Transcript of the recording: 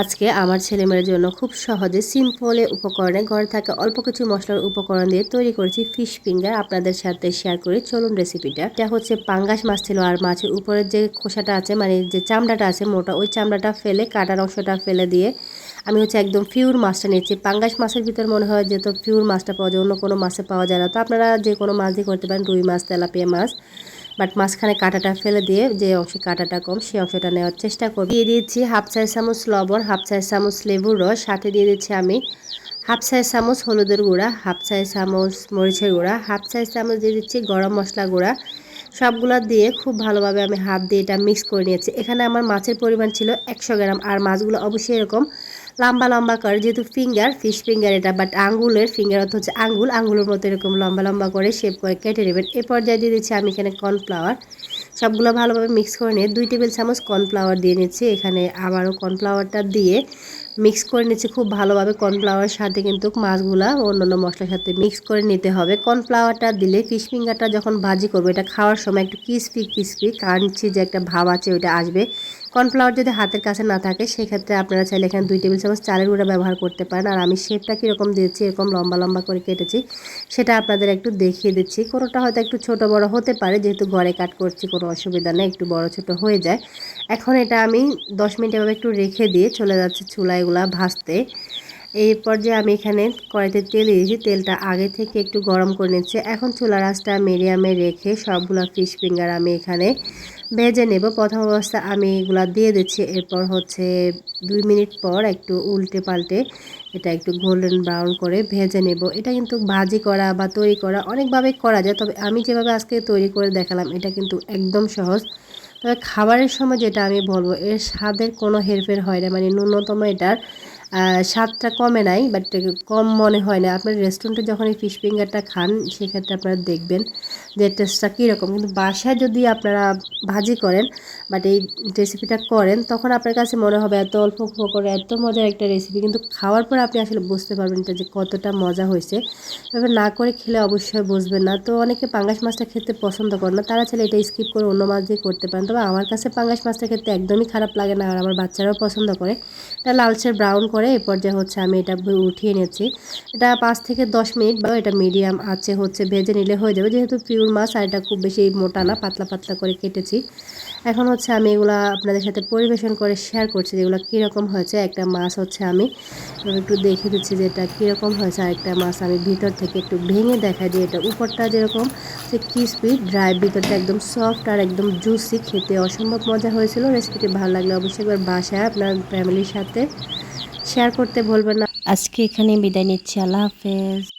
আজকে আমার ছেলেমেয়ের জন্য খুব সহজে সিম্পলে উপকরণে ঘরে থাকা অল্প কিছু মশলার উপকরণ দিয়ে তৈরি করেছি ফিশ ফিঙ্গার আপনাদের সাথে শেয়ার করি। চলুন রেসিপিটা এটা হচ্ছে পাঙ্গাস মাছ ছিল আর মাছের উপরের যে খোসাটা আছে মানে যে চামড়াটা আছে মোটা, ওই চামড়াটা ফেলে, কাটার অংশটা ফেলে দিয়ে আমি হচ্ছে একদম পিওর মাছটা নিয়েছি পাঙ্গাস মাছের ভিতর মনে হয় যে তো পিওর মাছটা পাওয়া যায়, অন্য কোনো মাছে পাওয়া যায় না। তো আপনারা যে কোনো মাছ দিয়ে করতে পারেন, রুই মাছ, তেলাপিয়া মাছ। বাট মাঝখানে কাঁটাটা ফেলে দিয়ে যে অংশে কাঁটাটা কম, সেই অংশটা নেওয়ার চেষ্টা করব। দিয়ে দিয়েছি হাফ চাই চামচ লবণ, হাফ চাই চামচ লেবুর রস, সাথে দিয়ে দিচ্ছি আমি হাফ চাই চামচ হলুদের গুঁড়া, হাফ চাই চামচ মরিচের গুঁড়া, হাফ চাই চামচ দিয়ে দিচ্ছি গরম মশলা গুঁড়া সবগুলো দিয়ে খুব ভালোভাবে আমি হাত দিয়ে এটা মিক্স করে নিয়েছি। এখানে আমার মাছের পরিমাণ ছিল একশো গ্রাম আর মাছগুলো অবশ্যই এরকম লম্বা লম্বা করে, যেহেতু ফিঙ্গার ফিশ ফিঙ্গার এটা বাট আঙ্গুলের ফিঙ্গার অর্থ হচ্ছে আঙ্গুল, আঙ্গুলের মতো এরকম লম্বা লম্বা করে শেপ করে কেটে নেবেন। এ পর্যায়ে দিয়ে দিচ্ছি আমি এখানে কর্নফ্লাওয়ার সবগুলো ভালোভাবে মিক্স করে নিয়ে দুই টেবিল চামচ কর্নফ্লাওয়ার দিয়ে নিচ্ছি। এখানে আবারও কর্নফ্লাওয়ারটা দিয়ে মিক্স করে নিচ্ছি খুব ভালোভাবে কর্নফ্লাওয়ারের সাথে কিন্তু মাছগুলা অন্যান্য মশলার সাথে মিক্স করে নিতে হবে। কর্নফ্লাওয়ারটা দিলে ফিশ ফিঙ্গারটা যখন ভাজি করব, এটা খাওয়ার সময় একটু ক্রিসপি ক্রিসপি কাঞ্চি যে একটা ভাব আছে ওইটা আসবে। কর্নফ্লাওয়ার যদি হাতের কাছে না থাকে, সেক্ষেত্রে আপনারা চাইলে এখানে দুই টেবিল চামচ চালের গুঁড়া ব্যবহার করতে পারেন। আর আমি শেপটা কীরকম দিয়েছি, এরকম লম্বা লম্বা করে কেটেছি, সেটা আপনাদের একটু দেখিয়ে দিচ্ছি। কোনোটা হয়তো একটু ছোট বড় হতে পারে, যেহেতু ঘরে কাট করছি, কোনো অসুবিধা নেই, একটু বড় ছোট হয়ে যায়। এখন এটা আমি দশ মিনিট এভাবে একটু রেখে দিয়ে চলে যাচ্ছে চুলাইগুলা ভাজতে। এই পর্যায়ে আমি এখানে কড়াইতে তেল দিয়েছি, তেলটা আগে থেকে একটু গরম করে নিচ্ছে। এখন চুলা আঁচটা মিডিয়ামে রেখে সবগুলো ফিশ ফিঙ্গার আমি এখানে ভেজে নেব। প্রথম অবস্থা আমি এগুলো দিয়ে দিচ্ছি। এরপর হচ্ছে দুই মিনিট পর একটু উল্টে পাল্টে এটা একটু গোল্ডেন ব্রাউন করে ভেজে নেব। এটা কিন্তু ভাজি করা বা তৈরি করা অনেকভাবে করা যায়, তবে আমি যেভাবে আজকে তৈরি করে দেখালাম, এটা কিন্তু একদম সহজ। তবে খাবারের সময় যেটা আমি বলব, এর স্বাদের কোনো হেরফের হয় না। মানে ন্যূনতম এটার স্বাদটা কমে নাই বাট কম মনে হয় না। আপনার রেস্টুরেন্টে যখন এই ফিশ ফিঙ্গারটা খান, সেক্ষেত্রে আপনারা দেখবেন যে টেস্টটা কীরকম। কিন্তু বাসায় যদি আপনারা ভাজি করেন বাট এই রেসিপিটা করেন, তখন আপনার কাছে মনে হবে এত অল্প করে এত মজার একটা রেসিপি কিন্তু খাওয়ার পর আপনি আসলে বুঝতে পারবেন এটা যে কতটা মজা হয়েছে। এবার না করে খেলে অবশ্যই বুঝবেন না। তো অনেকে পাঙ্গাস মাছটা খেতে পছন্দ করে না, তারা চাইলে এটা স্কিপ করে অন্য মাছ দিয়ে করতে পারেন। তবে আমার কাছে পাঙ্গাস মাছটা খেতে একদমই খারাপ লাগে না, আর আমার বাচ্চারাও পছন্দ করে। এটা লালচের ব্রাউন করে এই পর্যায়ে হচ্ছে আমি এটা উঠিয়ে নিয়েছি এটা পাঁচ থেকে দশ মিনিট বা এটা মিডিয়াম আছে হচ্ছে, ভেজে নিলে হয়ে যাবে। যেহেতু পিওর মাছ, আর এটা খুব বেশি মোটা না, পাতলা পাতলা করে কেটেছি। এখন হচ্ছে আমি এগুলো আপনাদের সাথে পরিবেশন করে শেয়ার করছি যেগুলো কীরকম হয়েছে। একটা মাছ হচ্ছে আমি একটু দেখে দিচ্ছি যে এটা কীরকম হয়েছে। আর একটা মাছ আমি ভিতর থেকে একটু ভেঙে দেখাই দিই। এটা উপরটা যেরকম সে ক্রিসপি ড্রাই ভিতরটা একদম সফট আর একদম জুসি খেতে অসম্ভব মজা হয়েছিল। রেসিপিটি ভালো লাগলে অবশ্যই একবার বাসায় আপনার ফ্যামিলির সাথে শেয়ার করতে ভুলবেন না। আজকে এখানে বিদায় নিচ্ছি। আল্লাহ হাফেজ।